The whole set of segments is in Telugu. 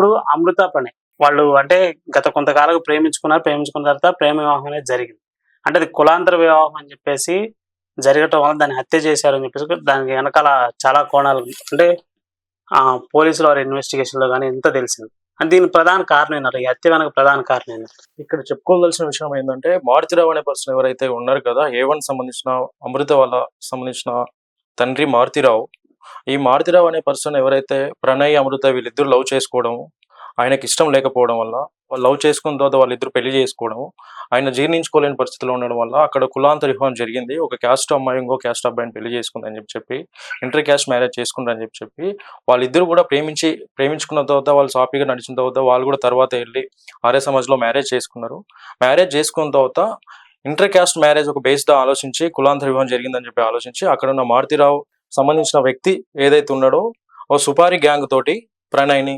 ఇప్పుడు అమృత ప్రణయ్. వాళ్ళు అంటే గత కొంతకాలం ప్రేమించుకున్నారు ప్రేమించుకున్న తర్వాత ప్రేమ వివాహం అనేది జరిగింది. అంటే అది కులాంతర వివాహం అని చెప్పేసి జరగటం వల్ల దాన్ని హత్య చేశారు అని చెప్పేసి దానికి వెనకాల చాలా కోణాలు అంటే ఆ పోలీసుల వారి ఇన్వెస్టిగేషన్లో కానీ ఎంత తెలిసింది. అంటే దీని ప్రధాన కారణం ఏంటంటే ఈ హత్య వెనక ప్రధాన కారణం ఏంటంటే ఇక్కడ చెప్పుకోవాల్సిన విషయం ఏంటంటే మారుతిరావు అనే పర్సన్ ఎవరైతే ఉన్నారు కదా ఏ వన్ సంబంధించిన అమృత వాళ్ళ సంబంధించిన తండ్రి మారుతిరావు ఈ మారుతిరావు అనే పర్సన్ ఎవరైతే ప్రణయ్ అమృత వీళ్ళిద్దరు లవ్ చేసుకోవడం ఆయనకి ఇష్టం లేకపోవడం వల్ల వాళ్ళు లవ్ చేసుకున్న తర్వాత వాళ్ళిద్దరు పెళ్ళి చేసుకోవడం ఆయన జీర్ణించుకోలేని పరిస్థితిలో ఉండడం వల్ల అక్కడ కులాంతర వివాహం జరిగింది. ఒక క్యాస్ట్ అమ్మాయి ఇంకో క్యాస్ట్ అబ్బాయిని పెళ్ళి చేసుకుందని చెప్పి చెప్పి ఇంటర్ క్యాస్ట్ మ్యారేజ్ చేసుకుంటారని చెప్పి చెప్పి వాళ్ళిద్దరు కూడా ప్రేమించి ప్రేమించుకున్న తర్వాత వాళ్ళు సాఫీగా నడిచిన తర్వాత వాళ్ళు కూడా తర్వాత వెళ్ళి ఆర్య సమాజ్లో మ్యారేజ్ చేసుకున్నారు. మ్యారేజ్ చేసుకున్న తర్వాత ఇంటర్ క్యాస్ట్ మ్యారేజ్ ఒక బేస్డ్ ఆలోచించి కులాంతర వివాహం జరిగిందని చెప్పి ఆలోచించి అక్కడ ఉన్న మారుతిరావు సంబంధించిన వ్యక్తి ఏదైతే ఉన్నాడో ఓ సుపారి గ్యాంగ్ తోటి ప్రణయ్ని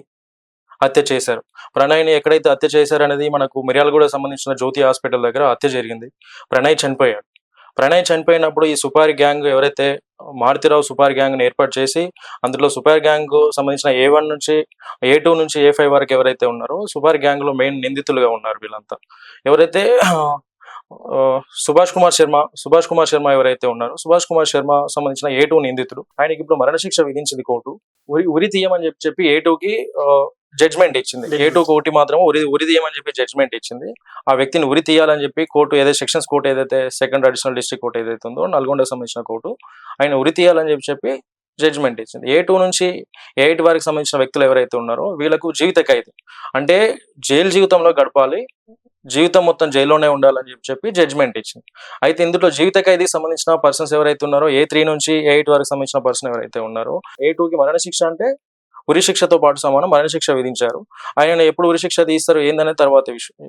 హత్య చేశారు. ప్రణయ్ని ఎక్కడైతే హత్య చేశారు అనేది మనకు మిర్యాలగూడ సంబంధించిన జ్యోతి హాస్పిటల్ దగ్గర హత్య జరిగింది. ప్రణయ్ చనిపోయాడు. ప్రణయ్ చనిపోయినప్పుడు ఈ సుపారి గ్యాంగ్ ఎవరైతే మారుతిరావు సుపారి గ్యాంగ్ ఏర్పాటు చేసి అందులో సుపారి గ్యాంగ్ సంబంధించిన ఏ వన్ నుంచి ఏ టూ నుంచి ఏ ఫైవ్ వరకు ఎవరైతే ఉన్నారో సుపారి గ్యాంగ్లో మెయిన్ నిందితులుగా ఉన్నారు వీళ్ళంతా. ఎవరైతే సుభాష్ కుమార్ శర్మ సుభాష్ కుమార్ శర్మ ఎవరైతే ఉన్నారో సుభాష్ కుమార్ శర్మ సంబంధించిన ఏ టూ నిందితుడు? ఆయనకి ఇప్పుడు మరణశిక్ష విధించింది కోర్టు. ఉరి ఉరి తీయమని చెప్పి చెప్పి ఏ టూకి జడ్జ్మెంట్ ఇచ్చింది. ఏ టూ కోర్టు మాత్రం ఉరి ఉరి తీయమని చెప్పి జడ్జ్మెంట్ ఇచ్చింది. ఆ వ్యక్తిని ఉరి తీయాలని చెప్పి కోర్టు ఏదైతే సెక్షన్స్ కోర్టు ఏదైతే సెకండ్ అడిషనల్ డిస్ట్రిక్ట్ కోర్టు ఏదైతే ఉందో నల్గొండకు సంబంధించిన కోర్టు ఆయన ఉరి తీయాలని చెప్పి చెప్పి జడ్జ్మెంట్ ఇచ్చింది. ఏ టూ నుంచి ఎయిట్ వరకు సంబంధించిన వ్యక్తులు ఎవరైతే ఉన్నారో వీళ్ళకు జీవిత ఖైదు. అంటే జైలు జీవితంలో గడపాలి. జీవితం మొత్తం జైల్లోనే ఉండాలని చెప్పి చెప్పి జడ్జ్మెంట్ ఇచ్చింది. అయితే ఇందులో జీవిత ఖైదీ సంబంధించిన పర్సన్స్ ఎవరైతే ఉన్నారో ఏ త్రీ నుంచి ఏ ఎయిట్ వరకు సంబంధించిన పర్సన్ ఎవరైతే ఉన్నారో ఏ కి మరణశిక్ష అంటే ఉరిశిక్షతో పాటు సమానం మరణశిక్ష విధించారు. ఆయన ఎప్పుడు ఉరిశిక్ష తీస్తారు ఏందనే తర్వాత విషయం.